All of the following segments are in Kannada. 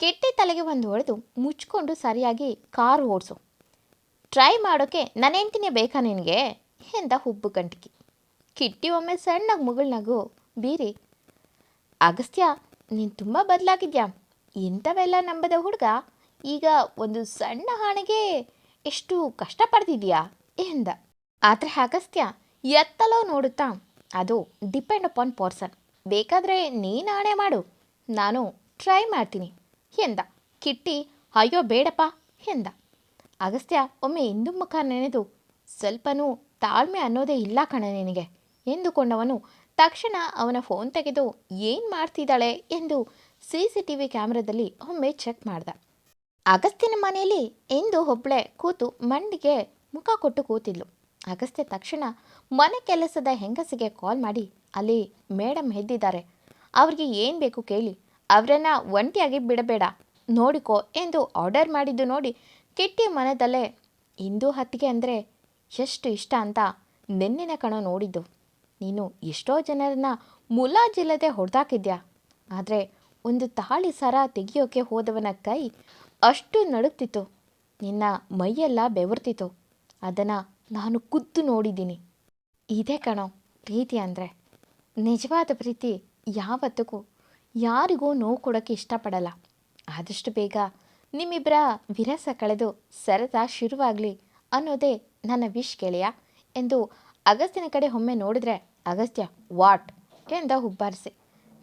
ಕೆಟ್ಟಿ ತಲೆಗೆ ಒಂದು ಹೊಡೆದು ಮುಚ್ಕೊಂಡು ಸರಿಯಾಗಿ ಕಾರ್ ಓಡಿಸು. ಟ್ರೈ ಮಾಡೋಕ್ಕೆ ನನ್ನ ಬೇಕಾ ನಿನಗೆ? ಎಂದ ಹುಬ್ಬು ಗಂಟಿಕಿ. ಕಿಟ್ಟಿ ಒಮ್ಮೆ ಸಣ್ಣಗೆ ಮುಗುಳ್ನಗು ಬೀರಿ, ಅಗಸ್ತ್ಯ, ನೀನು ತುಂಬ ಬದಲಾಗಿದ್ಯಾ? ಇಂಥವೆಲ್ಲ ನಂಬದ ಹುಡುಗ ಈಗ ಒಂದು ಸಣ್ಣ ಹಾಣಿಗೆ ಎಷ್ಟು ಕಷ್ಟಪಡ್ತಿದ್ಯಾ ಎಂದ. ಆದರೆ ಅಗಸ್ತ್ಯ ಎತ್ತಲೋ ನೋಡುತ್ತಾ, ಅದು ಡಿಪೆಂಡ್ ಅಪಾನ್ ಪರ್ಸನ್. ಬೇಕಾದರೆ ನೀನು ಆಣೆ ಮಾಡು. ನಾನು ಟ್ರೈ ಮಾಡ್ತೀನಿ. ಎಂದ. ಕಿಟ್ಟಿ, ಅಯ್ಯೋ ಬೇಡಪ್ಪ ಎಂದ. ಅಗಸ್ತ್ಯ, ಒಮ್ಮೆ ಹಿಂದು ಮುಖ ನೆನೆದು, ಸ್ವಲ್ಪನೂ ತಾಳ್ಮೆ ಅನ್ನೋದೇ ಇಲ್ಲ ಕಣ ನಿನಗೆ ಎಂದುಕೊಂಡವನು ತಕ್ಷಣ ಅವನ ಫೋನ್ ತೆಗೆದು, ಏನು ಮಾಡ್ತಿದ್ದಾಳೆ? ಎಂದು ಸಿ ಸಿ ಟಿ ವಿ ಕ್ಯಾಮ್ರಾದಲ್ಲಿ ಒಮ್ಮೆ ಚೆಕ್ ಮಾಡ್ದ. ಅಗಸ್ತ್ಯನ ಮನೆಯಲ್ಲಿ ಎಂದು ಒಬ್ಬಳೆ ಕೂತು ಮಂಡಿಗೆ ಮುಖ ಕೊಟ್ಟು ಕೂತಿದ್ಲು. ಅಗಸ್ತ್ಯ ತಕ್ಷಣ ಮನೆ ಕೆಲಸದ ಹೆಂಗಸಿಗೆ ಕಾಲ್ ಮಾಡಿ, ಅಲ್ಲಿ ಮೇಡಮ್ ಎದ್ದಿದ್ದಾರೆ ಅವ್ರಿಗೆ ಏನು ಬೇಕು ಕೇಳಿ. ಅವರನ್ನು ಒಂಟಿಯಾಗಿ ಬಿಡಬೇಡ. ನೋಡಿಕೋ ಎಂದು ಆರ್ಡರ್ ಮಾಡಿದ್ದು ನೋಡಿ ಕಿಟ್ಟಿ ಮನದಲ್ಲೇ, ಇಂದು ಹತ್ತಿಗೆ ಅಂದರೆ ಎಷ್ಟು ಇಷ್ಟ ಅಂತ ನೆನ್ನಿನ ಕಣ ನೋಡಿದ್ದು. ನೀನು ಎಷ್ಟೋ ಜನರನ್ನ ಮುಲಾಜಿಲ್ಲದೆ ಹೊಡೆದಾಕಿದ್ಯಾ? ಆದರೆ ಒಂದು ತಾಳಿ ಸರ ತೆಗೆಯೋಕೆ ಹೋದವನ ಕೈ ಅಷ್ಟು ನಡುಕ್ತಿತ್ತು ನಿನ್ನ ಮೈಯೆಲ್ಲ ಬೆವರ್ತಿತ್ತು. ಅದನ್ನು ನಾನು ಖುದ್ದು ನೋಡಿದ್ದೀನಿ. ಇದೇ ಕಣೋ, ಪ್ರೀತಿ ಅಂದರೆ. ನಿಜವಾದ ಪ್ರೀತಿ ಯಾವತ್ತಿಗೂ ಯಾರಿಗೂ ನೋವು ಕೊಡೋಕ್ಕೆ ಇಷ್ಟಪಡಲ್ಲ. ಆದಷ್ಟು ಬೇಗ ನಿಮ್ಮಿಬ್ಬರ ವಿರಸ ಕಳೆದು ಸರದ ಶುರುವಾಗಲಿ ಅನ್ನೋದೇ ನನ್ನ ವಿಶ್ ಗೆಳೆಯ. ಎಂದು ಅಗಸ್ತ್ಯನ ಕಡೆ ಒಮ್ಮೆ ನೋಡಿದ್ರೆ, ಅಗಸ್ತ್ಯ, ವಾಟ್? ಎಂದ ಹುಬ್ಬಾರಿಸಿ.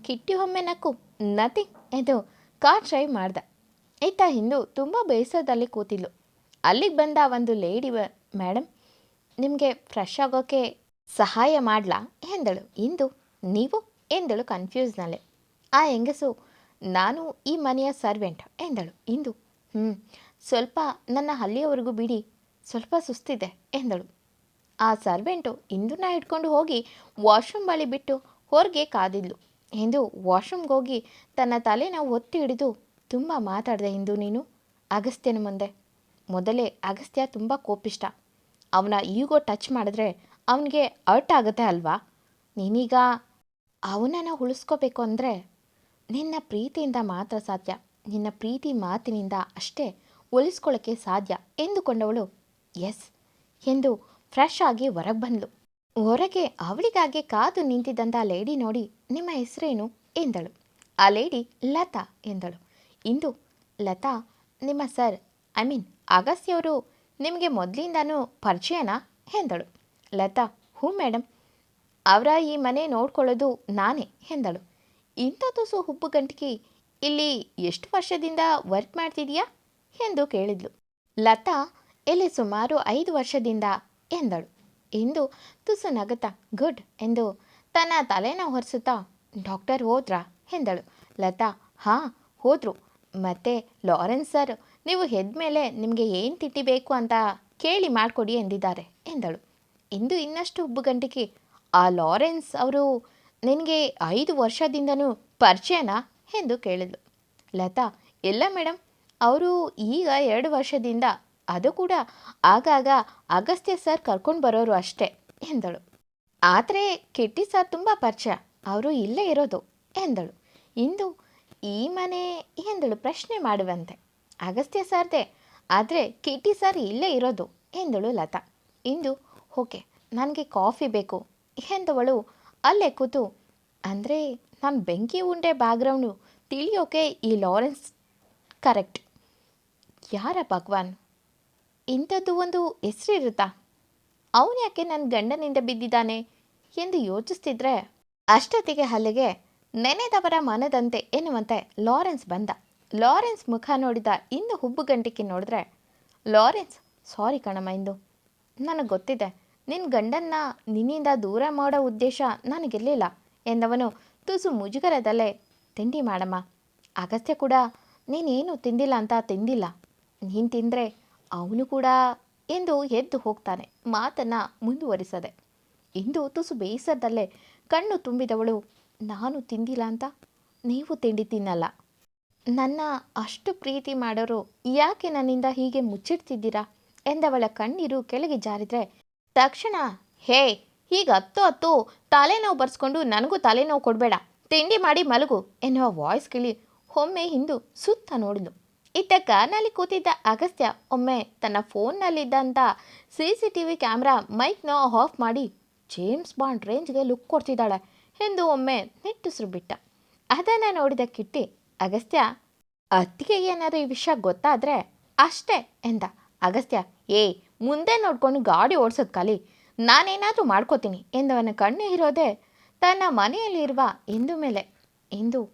ಕಿಟ್ಟಿ ಒಮ್ಮೆ ನಕ್ಕು, ನಥಿಂಗ್, ಎಂದು ಕಾರ್ ಡ್ರೈವ್ ಮಾಡ್ದ. ಇತ್ತ ಹಿಂದೂ ತುಂಬ ಬೇಸರದಲ್ಲಿ ಕೂತಿದ್ಲು. ಅಲ್ಲಿಗೆ ಬಂದ ಒಂದು ಲೇಡಿ ಮೇಡಮ್ ನಿಮಗೆ ಫ್ರೆಶ್ ಆಗೋಕ್ಕೆ ಸಹಾಯ ಮಾಡಲಾ? ಎಂದಳು. ಇಂದು? ನೀವು? ಎಂದಳು ಕನ್ಫ್ಯೂಸ್ನಲ್ಲೇ ಆ ಹೆಂಗಸು, ನಾನು ಈ ಮನೆಯ ಸರ್ವೆಂಟ್ ಎಂದಳು. ಇಂದು ಹ್ಞೂ ಸ್ವಲ್ಪ ನನ್ನ ಹಲ್ಲಿಯವರೆಗೂ ಬಿಡಿ, ಸ್ವಲ್ಪ ಸುಸ್ತಿದೆ ಎಂದಳು. ಆ ಸರ್ವೆಂಟು ಇಂದುನ ಹಿಡ್ಕೊಂಡು ಹೋಗಿ ವಾಶ್ರೂಮ್ ಬಳಿ ಬಿಟ್ಟು ಹೊರಗೆ ಕಾದಿದ್ಲು. ಎಂದು ವಾಶ್ರೂಮ್ಗೆ ಹೋಗಿ ತನ್ನ ತಲೆನ ಒತ್ತಿ ಹಿಡಿದು, ತುಂಬ ಮಾತಾಡಿದೆ ಇಂದು ನೀನು, ಅಗಸ್ತ್ಯನ ಮುಂದೆ. ಮೊದಲೇ ಅಗಸ್ತ್ಯ ತುಂಬ ಕೋಪಿಷ್ಟ. ಅವನ ಈಗೋ ಟಚ್ ಮಾಡಿದ್ರೆ ಅವನಿಗೆ ಅರ್ಟ್ ಆಗುತ್ತೆ ಅಲ್ವಾ? ನೀನೀಗ ಅವನನ್ನು ಉಳಿಸ್ಕೋಬೇಕು ಅಂದರೆ ನಿನ್ನ ಪ್ರೀತಿಯಿಂದ ಮಾತ್ರ ಸಾಧ್ಯ. ನಿನ್ನ ಪ್ರೀತಿ ಮಾತಿನಿಂದ ಅಷ್ಟೇ ಒಲಿಸ್ಕೊಳ್ಳೋಕ್ಕೆ ಸಾಧ್ಯ ಎಂದುಕೊಂಡವಳು ಎಸ್ ಎಂದು ಫ್ರೆಶ್ ಆಗಿ ಹೊರಗೆ ಬಂದಳು ಹೊರಗೆ ಅವಳಿಗಾಗಿ ಕಾದು ನಿಂತಿದ್ದಂಥ ಲೇಡಿ ನೋಡಿ ನಿಮ್ಮ ಹೆಸರೇನು ಎಂದಳು. ಆ ಲೇಡಿ ಲತಾ ಎಂದಳು. ಇಂದು ಲತಾ ನಿಮ್ಮ ಸರ್, ಐ ಮೀನ್ ಅಗಸ್ತ್ಯವರು ನಿಮಗೆ ಮೊದಲಿಂದನೂ ಪರಿಚಯನಾ ಎಂದಳು. ಲತಾ ಹ್ಞೂ ಮೇಡಮ್ ಅವರ ಈ ಮನೆ ನೋಡ್ಕೊಳ್ಳೋದು ನಾನೇ ಎಂದಳು. ಇಂಥ ತುಸು ಹುಬ್ಬು ಗಂಟಿಗೆ ಇಲ್ಲಿ ಎಷ್ಟು ವರ್ಷದಿಂದ ವರ್ಕ್ ಮಾಡ್ತಿದೀಯಾ? ಎಂದು ಕೇಳಿದ್ಲು. ಲತಾ, ಇಲ್ಲಿ ಸುಮಾರು ಐದು ವರ್ಷದಿಂದ, ಎಂದಳು. ಇಂದು ತುಸು ನಗುತ್ತಾ, ಗುಡ್ ಎಂದು ತನ್ನ ತಲೆನ ಹೊರಿಸುತ್ತಾ ಡಾಕ್ಟರ್ ಹೋದ್ರಾ? ಎಂದಳು. ಲತಾ, ಹಾಂ, ಹೋದರು. ಮತ್ತೆ ಲಾರೆನ್ಸ್ ಸರ್, ನೀವು ಮೇಲೆ ನಿಮಗೆ ಏನು ತಿಟ್ಟಿಬೇಕು ಬೇಕು ಅಂತ ಕೇಳಿ ಮಾಡಿಕೊಡಿ ಎಂದಿದ್ದಾರೆ, ಎಂದಳು. ಇಂದು ಇನ್ನಷ್ಟು ಹುಬ್ಬುಗಂಟಿಗೆ ಆ ಲಾರೆನ್ಸ್ ಅವರು ನಿನಗೆ ಐದು ವರ್ಷದಿಂದನೂ ಪರಿಚಯನಾ ಎಂದು ಕೇಳಿದ್ಲು. ಲತಾ, ಇಲ್ಲ ಮೇಡಮ್ ಅವರು ಈಗ ಎರಡು ವರ್ಷದಿಂದ ಅದು ಕೂಡ ಆಗಾಗ ಅಗಸ್ತ್ಯ ಸರ್ ಕರ್ಕೊಂಡು ಬರೋರು ಅಷ್ಟೇ ಎಂದಳು. ಆದರೆ ಕಿಟ್ಟಿ ಸರ್ ತುಂಬ ಪರಿಚಯ, ಅವರು ಇಲ್ಲೇ ಇರೋದು ಎಂದಳು. ಇಂದು ಈ ಮನೆ ಎಂದಳು ಪ್ರಶ್ನೆ ಮಾಡುವಂತೆ. ಅಗಸ್ತ್ಯ ಸರ್ದೆ, ಆದರೆ ಕಿಟ್ಟಿ ಸರ್ ಇಲ್ಲೇ ಇರೋದು ಎಂದಳು ಲತಾ. ಇಂದು, ಓಕೆ, ನನಗೆ ಕಾಫಿ ಬೇಕು ಎಂದವಳು ಅಲ್ಲೇ ಕೂತು ಅಂದರೆ ನಾನು ಬೆಂಕಿ ಉಂಡೆ ಬ್ಯಾಗ್ರೌಂಡು ತಿಳಿಯೋಕೆ ಈ ಲಾರೆನ್ಸ್ ಕರೆಕ್ಟ್ ಯಾರ ಭಗವಾನ್? ಇಂಥದ್ದು ಒಂದು ಹೆಸರಿರುತ್ತಾ? ಅವನು ಯಾಕೆ ನನ್ನ ಗಂಡನಿಂದ ಬಿದ್ದಿದ್ದಾನೆ ಎಂದು ಯೋಚಿಸ್ತಿದ್ರೆ ಅಷ್ಟೊತ್ತಿಗೆ ಅಲ್ಲಿಗೆ ನೆನೆದವರ ಮನದಂತೆ ಎನ್ನುವಂತೆ ಲಾರೆನ್ಸ್ ಬಂದ. ಲಾರೆನ್ಸ್ ಮುಖ ನೋಡಿದ ಇಂದು ಹುಬ್ಬುಗಂಟಿಕೆ ನೋಡಿದ್ರೆ ಲಾರೆನ್ಸ್ ಸಾರಿ ಕಣಮ್ಮ ಇಂದು. ನನಗೆ ಗೊತ್ತಿದೆ ನಿನ್ನ ಗಂಡನ್ನ ನಿನ್ನಿಂದ ದೂರ ಮಾಡೋ ಉದ್ದೇಶ ನನಗಿರಲಿಲ್ಲ. ಎಂದವನು, ತುಸು ಮುಜುಗರದಲ್ಲೇ, ತಿಂಡಿ ಮಾಡಮ್ಮ, ಅಗಸ್ತ್ಯ ಕೂಡ ನೀನೇನು ತಿಂದಿಲ್ಲ ಅಂತ ತಿಂದಿಲ್ಲ. ನೀನು ತಿಂದರೆ ಅವನು ಕೂಡ ಎಂದು ಎದ್ದು ಹೋಗ್ತಾನೆ, ಮಾತನ್ನು ಮುಂದುವರಿಸದೆ. ಇಂದು ತುಸು ಬೇಸರದಲ್ಲೇ ಕಣ್ಣು ತುಂಬಿದವಳು, ನಾನು ತಿಂದಿಲ್ಲ ಅಂತ? ನೀವು ತಿಂಡಿ ತಿನ್ನಲ್ಲ. ನನ್ನ ಅಷ್ಟು ಪ್ರೀತಿ ಮಾಡೋರು ಯಾಕೆ ನನ್ನಿಂದ ಹೀಗೆ ಮುಚ್ಚಿಡ್ತಿದ್ದೀರಾ? ಎಂದವಳ ಕಣ್ಣೀರು ಕೆಳಗೆ ಜಾರಿದ್ರೆ, ತಕ್ಷಣ, ಹೇ ಹೀಗೆ ಹತ್ತು ಹತ್ತು ತಲೆನೋವು ಬರ್ಸ್ಕೊಂಡು ನನಗೂ ತಲೆನೋವು ಕೊಡಬೇಡ. ತಿಂಡಿ ಮಾಡಿ ಮಲಗು ಎನ್ನುವ ವಾಯ್ಸ್ ಕೇಳಿ ಒಮ್ಮೆ ಹಿಂದು ಸುತ್ತ ನೋಡಿದ್ಲು. ಇತ್ತ ಕಾರ್ನಲ್ಲಿ ಕೂತಿದ್ದ ಅಗಸ್ತ್ಯ ಒಮ್ಮೆ ತನ್ನ ಫೋನ್ನಲ್ಲಿದ್ದಂಥ C C T V camera ಮೈಕ್ನ off ಮಾಡಿ ಜೇಮ್ಸ್ ಬಾಂಡ್ ರೇಂಜ್ಗೆ ಲುಕ್ ಕೊಡ್ತಿದ್ದಾಳೆ ಎಂದು ಒಮ್ಮೆ ನಿಟ್ಟುಸಿರು ಬಿಟ್ಟ. ಅದನ್ನು ನೋಡಿದ ಕಿಟ್ಟಿ, ಅಗಸ್ತ್ಯ, ಅತ್ತಿಗೆ ಏನಾದರೂ ಈ ವಿಷಯ ಗೊತ್ತಾದರೆ ಅಷ್ಟೇ ಎಂದ. ಅಗಸ್ತ್ಯ ಏ ಮುಂದೆ ನೋಡ್ಕೊಂಡು ಗಾಡಿ ಓಡಿಸೋದು ಕಲಿ. ನಾನೇನಾದರೂ ಮಾಡ್ಕೋತೀನಿ ಎಂದವನ ಕಣ್ಣು ಇರೋದೇ ತನ್ನ ಮನೆಯಲ್ಲಿರುವ ಇಂದು ಮೇಲೆ. ಇಂದು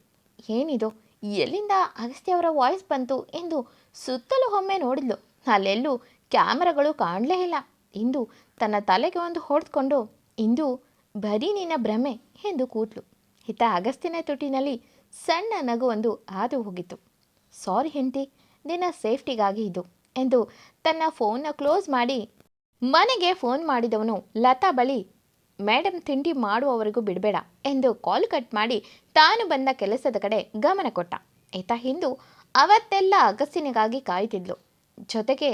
ಏನಿದು? ಎಲ್ಲಿಂದ ಅಗಸ್ತ್ಯವರ ವಾಯ್ಸ್ ಬಂತು ಎಂದು ಸುತ್ತಲೂ ಒಮ್ಮೆ ನೋಡಿದ್ಲು. ಅಲ್ಲೆಲ್ಲೂ ಕ್ಯಾಮರಾಗಳು ಕಾಣಲೇ ಇಲ್ಲ. ಇಂದು ತನ್ನ ತಲೆಗೆ ಒಂದು ಹೊಡೆದುಕೊಂಡು, ಇಂದು ಬರೀ ನಿನ್ನ ಭ್ರಮೆ ಎಂದು ಕೂತ್ಲು. ಹಿತ ಅಗಸ್ತಿನ ತುಟಿನಲ್ಲಿ ಸಣ್ಣ ನಗು ಒಂದು ಹಾದು ಹೋಗಿತ್ತು. ಸಾರಿ ಹೆಂಡತಿ, ನಿನ್ನ ಸೇಫ್ಟಿಗಾಗಿ ಇದು ಎಂದು ತನ್ನ ಫೋನ್ನ ಕ್ಲೋಸ್ ಮಾಡಿ ಮನೆಗೆ ಫೋನ್ ಮಾಡಿದವನು, ಲತಾ ಬಳಿ ಮೇಡಮ್ ತಿಂಡಿ ಮಾಡುವವರೆಗೂ ಬಿಡಬೇಡ ಎಂದು ಕಾಲ್ ಕಟ್ ಮಾಡಿ ತಾನು ಬಂದ ಕೆಲಸದ ಕಡೆ ಗಮನ ಕೊಟ್ಟ. ಈತ ಹಿಂದು ಅವತ್ತೆಲ್ಲ ಅಗಸ್ತಿನಿಗಾಗಿ ಕಾಯ್ತಿದ್ಲು. ಜೊತೆಗೆ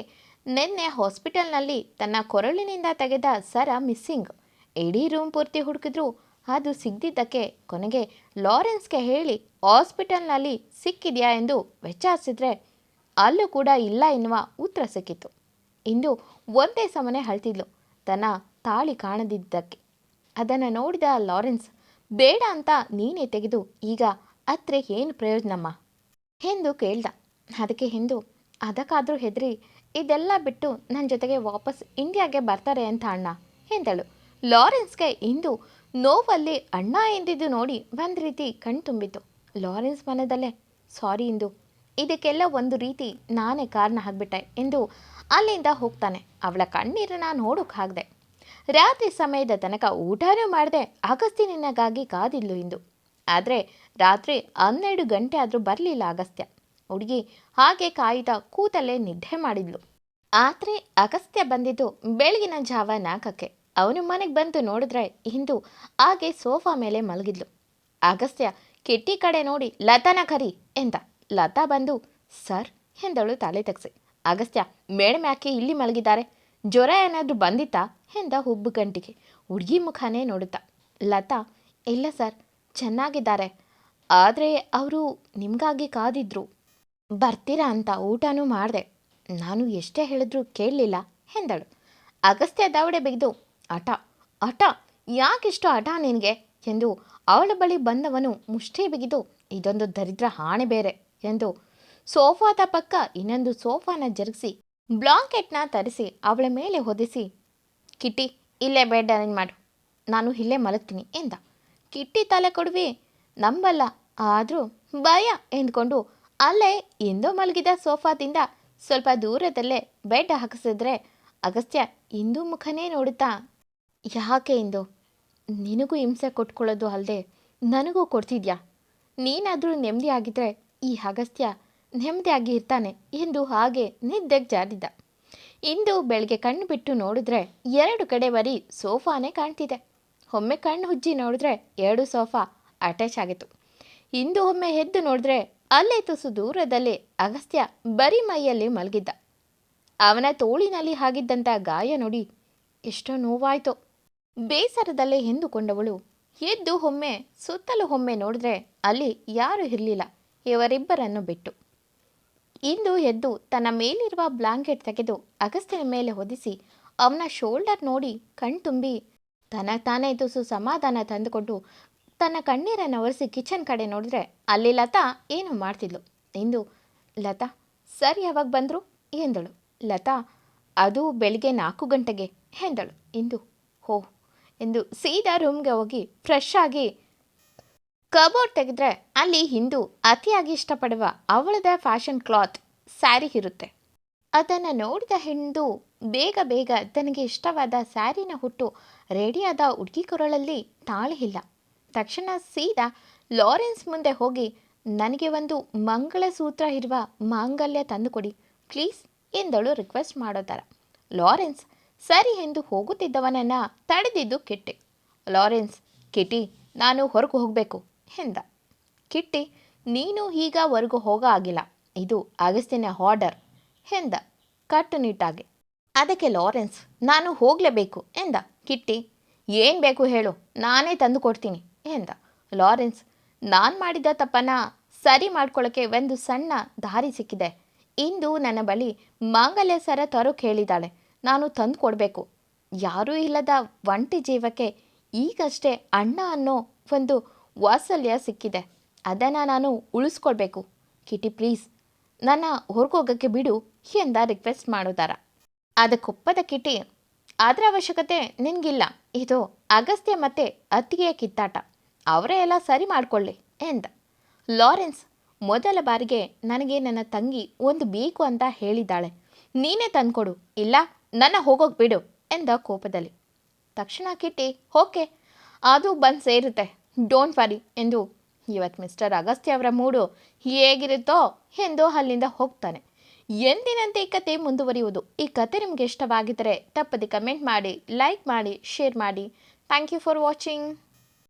ನಿನ್ನೆ ಹಾಸ್ಪಿಟಲ್ನಲ್ಲಿ ತನ್ನ ಕೊರಳಿನಿಂದ ತೆಗೆದ ಸರ ಮಿಸ್ಸಿಂಗ್. ಇಡೀ ರೂಮ್ ಪೂರ್ತಿ ಹುಡುಕಿದ್ರು. ಅದು ಸಿಗದಿದ್ದಕ್ಕೆ ಕೊನೆಗೆ ಲಾರೆನ್ಸ್ಗೆ ಹೇಳಿ, ಹಾಸ್ಪಿಟಲ್ನಲ್ಲಿ ಸಿಕ್ಕಿದೆಯಾ? ಎಂದು ವಿಚಾರಿಸಿದ್ರೆ, ಅಲ್ಲೂ ಕೂಡ ಇಲ್ಲ ಎನ್ನುವ ಉತ್ತರ ಸಿಕ್ಕಿತು ಇಂದು ಒಂದೇ ಸಮನೆ ಅಳ್ತಿದ್ಲು. ತನ್ನ ತಾಳಿ ಕಾಣದಿದ್ದಕ್ಕೆ. ಅದನ್ನು ನೋಡಿದ ಲಾರೆನ್ಸ್, ಬೇಡ ಅಂತ ನೀನೇ ತೆಗೆದು ಈಗ ಅತ್ರೆ ಏನು ಪ್ರಯೋಜನಮ್ಮ? ಎಂದು ಕೇಳ್ದ. ಅದಕ್ಕೆ ಹಿಂದು, ಅದಕ್ಕಾದರೂ ಹೆದರಿ, ಇದೆಲ್ಲ ಬಿಟ್ಟು ನನ್ನ ಜೊತೆಗೆ ವಾಪಸ್ ಇಂಡಿಯಾಗೆ ಬರ್ತಾರೆ ಅಂತ ಅಣ್ಣ ಎಂದಳು. ಲಾರೆನ್ಸ್ಗೆ ಇಂದು ನೋವಲ್ಲಿ ಅಣ್ಣ ಎಂದಿದ್ದು ನೋಡಿ ಒಂದು ರೀತಿ ಕಣ್ತುಂಬಿತು ಲಾರೆನ್ಸ್ ಮನದಲ್ಲೇ, ಸಾರಿ ಇಂದು, ಇದಕ್ಕೆಲ್ಲ ಒಂದು ರೀತಿ ನಾನೇ ಕಾರಣ ಆಗ್ಬಿಟ್ಟೆ ಎಂದು ಅಲ್ಲಿಂದ ಹೋಗ್ತಾನೆ. ಅವಳ ಕಣ್ಣೀರನ್ನ ನೋಡೋಕ್ಕಾಗದೆ. ರಾತ್ರಿ ಸಮಯದ ತನಕ ಊಟನೂ ಮಾಡದೆ ಅಗಸ್ತ್ಯನಿನಗಾಗಿ ಕಾದಿದ್ಲು ಇಂದು. ಆದರೆ ರಾತ್ರಿ ಹನ್ನೆರಡು ಗಂಟೆ ಆದರೂ ಬರಲಿಲ್ಲ ಅಗಸ್ತ್ಯ. ಹುಡುಗಿ ಹಾಗೆ ಕಾಯುತ್ತಾ ಕೂತಲ್ಲೇ ನಿದ್ದೆ ಮಾಡಿದ್ಲು. ಆದರೆ ಅಗಸ್ತ್ಯ ಬಂದಿದ್ದು ಬೆಳಗಿನ ಜಾವ ನಾಲ್ಕಕ್ಕೆ. ಅವನು ಮನೆಗೆ ಬಂದು ನೋಡಿದ್ರೆ ಇಂದು ಹಾಗೆ ಸೋಫಾ ಮೇಲೆ ಮಲಗಿದ್ಲು. ಅಗಸ್ತ್ಯ ಕಿಟ್ಟಿ ಕಡೆ ನೋಡಿ, ಲತಾನ ಕರಿ ಎಂದ. ಲತಾ ಬಂದು, ಸರ್ ಎಂದಳು ತಲೆ ತಗ್ಸಿ. ಅಗಸ್ತ್ಯ, ಮೇಡಮ್ ಯಾಕೆ ಇಲ್ಲಿ ಮಲಗಿದ್ದಾರೆ? ಜ್ವರ ಏನಾದರೂ ಬಂದಿತ್ತಾ? ಎಂದ ಹುಬ್ಬು ಗಂಟಿಗೆ. ಹುಡುಗಿ ಮುಖನೇ ನೋಡುತ್ತಾ. ಲತಾ, ಇಲ್ಲ ಸರ್, ಚೆನ್ನಾಗಿದ್ದಾರೆ. ಆದರೆ ಅವರು ನಿಮಗಾಗಿ ಕಾದಿದ್ರು. ಬರ್ತೀರಾ ಅಂತ ಊಟನೂ ಮಾಡಿದೆ. ನಾನು ಎಷ್ಟೇ ಹೇಳಿದ್ರೂ ಕೇಳಲಿಲ್ಲ, ಎಂದಳು. ಅಗಸ್ತ್ಯ ದಾವಡೆ ಬಿಗಿದು ಹಠ ಹಠ ಯಾಕಿಷ್ಟು ಹಠ ನಿನಗೆ? ಎಂದು ಅವಳ ಬಳಿ ಬಂದವನು ಮುಷ್ಟಿ ಬಿಗಿದು, ಇದೊಂದು ದರಿದ್ರ ಹಾಣೆ ಬೇರೆ, ಎಂದು ಸೋಫಾದ ಪಕ್ಕ ಇನ್ನೊಂದು ಸೋಫಾನ ಜರುಗಿಸಿ, ಬ್ಲಾಂಕೆಟ್ನ ತರಿಸಿ, ಅವಳ ಮೇಲೆ ಹೊದಿಸಿ, ಕಿಟ್ಟಿ, ಇಲ್ಲೇ ಬೆಡ್ ಅರೇಂಜ್ ಮಾಡು. ನಾನು ಇಲ್ಲೇ ಮಲಗ್ತೀನಿ ಎಂದ. ಕಿಟ್ಟಿ ತಲೆ ಕೊಡುವಿ, ನಂಬಲ್ಲ. ಆದರೂ ಭಯ ಎಂದ್ಕೊಂಡು ಅಲ್ಲೇ ಎಂದೋ ಮಲಗಿದ ಸೋಫಾದಿಂದ ಸ್ವಲ್ಪ ದೂರದಲ್ಲೇ ಬೆಡ್ ಹಾಕಿಸಿದ್ರೆ ಅಗಸ್ತ್ಯ ಇಂದು ಮುಖನೇ ನೋಡುತ್ತಾ, ಯಾಕೆ ಇಂದು? ನಿನಗೂ ಹಿಂಸೆ ಕೊಟ್ಕೊಳ್ಳೋದು ಅಲ್ಲದೆ ನನಗೂ ಕೊಡ್ತಿದ್ಯಾ? ನೀನಾದರೂ ನೆಮ್ಮದಿ ಆಗಿದ್ರೆ ಈ ಅಗಸ್ತ್ಯ ನೆಮ್ಮದಿಯಾಗಿ ಇರ್ತಾನೆ. ಎಂದು ಹಾಗೆ ನಿದ್ದೆಗೆ ಜಾರಿದ. ಇಂದು ಬೆಳಗ್ಗೆ ಕಣ್ಣು ಬಿಟ್ಟು ನೋಡಿದ್ರೆ ಎರಡು ಕಡೆ ಬರೀ ಸೋಫಾನೇ ಕಾಣ್ತಿದೆ. ಒಮ್ಮೆ ಕಣ್ಣು ಹುಜ್ಜಿ ನೋಡಿದ್ರೆ ಎರಡು ಸೋಫಾ ಅಟ್ಯಾಚ್ ಆಗಿತ್ತು. ಇಂದು ಒಮ್ಮೆ ಎದ್ದು ನೋಡಿದ್ರೆ ಅಲ್ಲೇ ತುಸು ದೂರದಲ್ಲಿ ಅಗಸ್ತ್ಯ ಬರೀ ಮೈಯಲ್ಲಿ ಮಲಗಿದ್ದ. ಅವನ ತೋಳಿನಲ್ಲಿ ಹಾಗಿದ್ದಂಥ ಗಾಯ ನೋಡಿ ಎಷ್ಟೋ ನೋವಾಯ್ತೋ. ಬೇಸರದಲ್ಲೇ ಎಂದುಕೊಂಡವಳು. ಎದ್ದು ಒಮ್ಮೆ ಸುತ್ತಲೂ ಒಮ್ಮೆ ನೋಡಿದ್ರೆ ಅಲ್ಲಿ ಯಾರೂ ಇರಲಿಲ್ಲ. ಇವರಿಬ್ಬರನ್ನು ಬಿಟ್ಟು. ಇಂದು ಎದ್ದು ತನ್ನ ಮೇಲಿರುವ ಬ್ಲಾಂಕೆಟ್ ತೆಗೆದು ಅಗಸ್ತ್ಯನ ಮೇಲೆ ಹೊದಿಸಿ ಅವನ ಶೋಲ್ಡರ್ ನೋಡಿ ಕಣ್ತುಂಬಿ. ತನ್ನ ತಾನೇ ತುಸು ಸಮಾಧಾನ ತಂದುಕೊಂಡು ತನ್ನ ಕಣ್ಣೀರನ್ನು ಒರೆಸಿ ಕಿಚನ್ ಕಡೆ ನೋಡಿದ್ರೆ ಅಲ್ಲಿ ಲತಾ ಏನು ಮಾಡ್ತಿದ್ಲು? ಇಂದು, ಲತಾ, ಸರ್ ಯಾವಾಗ ಬಂದರು? ಎಂದಳು. ಲತಾ, ಅದು ಬೆಳಿಗ್ಗೆ ನಾಲ್ಕು ಗಂಟೆಗೆ, ಎಂದಳು. ಇಂದು, ಹೋ, ಎಂದು ಸೀದಾ ರೂಮ್ಗೆ ಹೋಗಿ ಫ್ರೆಶ್ ಆಗಿ ಕಬೋರ್ಡ್ ತೆಗೆದ್ರೆ ಅಲ್ಲಿ ಹಿಂದೂ ಅತಿಯಾಗಿ ಇಷ್ಟಪಡುವ ಅವಳದ ಫ್ಯಾಷನ್ ಕ್ಲಾತ್ ಸ್ಯಾರಿ ಇರುತ್ತೆ. ಅದನ್ನು ನೋಡಿದ ಹಿಂದೂ ಬೇಗ ಬೇಗ ತನಗೆ ಇಷ್ಟವಾದ ಸ್ಯಾರಿನ ಹುಟ್ಟು ರೆಡಿಯಾದ ಹುಡುಗಿ ಕೊರಳಲ್ಲಿ ತಾಳಿ ಇಲ್ಲ ತಕ್ಷಣ ಸೀದಾ ಲಾರೆನ್ಸ್ ಮುಂದೆ ಹೋಗಿ, ನನಗೆ ಒಂದು ಮಂಗಳಸೂತ್ರ ಇರುವ ಮಾಂಗಲ್ಯ ತಂದುಕೊಡಿ, ಪ್ಲೀಸ್ ಎಂದಳು ರಿಕ್ವೆಸ್ಟ್ ಮಾಡೋ ಥರ. ಲಾರೆನ್ಸ್ ಸರಿ ಎಂದು ಹೋಗುತ್ತಿದ್ದವನನ್ನು ತಡೆದಿದ್ದು ಕಿಟ್ಟಿ. ಲಾರೆನ್ಸ್, ಕಿಟಿ, ನಾನು ಹೊರಗೆ ಹೋಗಬೇಕು. ಎಂದ. ಕಿಟ್ಟಿ, ನೀನು ಈಗ ಹೊರಗು ಹೋಗ ಆಗಿಲ್ಲ. ಇದು ಅಗಸ್ತಿನ ಆರ್ಡರ್ ಎಂದ ಕಟ್ಟುನಿಟ್ಟಾಗಿ ಅದಕ್ಕೆ ಲಾರೆನ್ಸ್, ನಾನು ಹೋಗಲೇಬೇಕು ಎಂದ. ಕಿಟ್ಟಿ, ಏನು ಬೇಕು ಹೇಳು, ನಾನೇ ತಂದು ಕೊಡ್ತೀನಿ ಎಂದ. ಲಾರೆನ್ಸ್, ನಾನು ಮಾಡಿದ ತಪ್ಪನ ಸರಿ ಮಾಡ್ಕೊಳ್ಳೋಕ್ಕೆ ಒಂದು ಸಣ್ಣ ದಾರಿ ಸಿಕ್ಕಿದೆ. ಇಂದು ನನ್ನ ಬಳಿ ಮಾಂಗಲ್ಯ ಸರ ತರೋಕೆ ಹೇಳಿದ್ದಾಳೆ ನಾನು ತಂದು ಕೊಡಬೇಕು. ಯಾರೂ ಇಲ್ಲದ ಒಂಟಿ ಜೀವಕ್ಕೆ ಈಗಷ್ಟೇ ಅಣ್ಣ ಅನ್ನೋ ಒಂದು ವಾತ್ಸಲ್ಯ ಸಿಕ್ಕಿದೆ. ಅದನ್ನು ನಾನು ಉಳಿಸ್ಕೊಳ್ಬೇಕು. ಕಿಟಿ, ಪ್ಲೀಸ್. ನನ್ನ ಹೊರಗೋಗಕ್ಕೆ ಬಿಡು ಎಂದ ರಿಕ್ವೆಸ್ಟ್ ಮಾಡೋದಾರ. ಅದಕ್ಕೊಪ್ಪದ ಕಿಟಿ. ಅದರ ಅವಶ್ಯಕತೆ ನಿನಗಿಲ್ಲ. ಇದು ಅಗಸ್ತ್ಯ ಮತ್ತು ಅತ್ತಿಗೆಯ ಕಿತ್ತಾಟ. ಅವರೇ ಎಲ್ಲ ಸರಿ ಮಾಡಿಕೊಳ್ಳಿ ಎಂದ. ಲಾರೆನ್ಸ್, ಮೊದಲ ಬಾರಿಗೆ ನನಗೆ ನನ್ನ ತಂಗಿ ಒಂದು ಬೇಕು ಅಂತ ಹೇಳಿದ್ದಾಳೆ. ನೀನೇ ತಂದ್ಕೊಡು. ಇಲ್ಲ, ನನ್ನ ಹೋಗೋಕೆ ಬಿಡು ಎಂದ ಕೋಪದಲ್ಲಿ. ತಕ್ಷಣ ಕಿಟ್ಟಿ ಓಕೆ. ಅದು ಬಂದು ಸೇರುತ್ತೆ. ಡೋಂಟ್ ವರಿ ಎಂದು ಇವತ್ತು ಮಿಸ್ಟರ್ ಅಗಸ್ತ್ಯ ಅವರ ಮೂಡು ಹೇಗಿರುತ್ತೋ ಎಂದು ಅಲ್ಲಿಂದ ಹೋಗ್ತಾನೆ. ಎಂದಿನಂತೆ ಈ ಕತೆ ಮುಂದುವರಿಯುವುದು. ಈ ಕತೆ ನಿಮಗೆ ಇಷ್ಟವಾಗಿದ್ದರೆ ತಪ್ಪದೆ ಕಮೆಂಟ್ ಮಾಡಿ ಲೈಕ್ ಮಾಡಿ ಶೇರ್ ಮಾಡಿ. Thank you for watching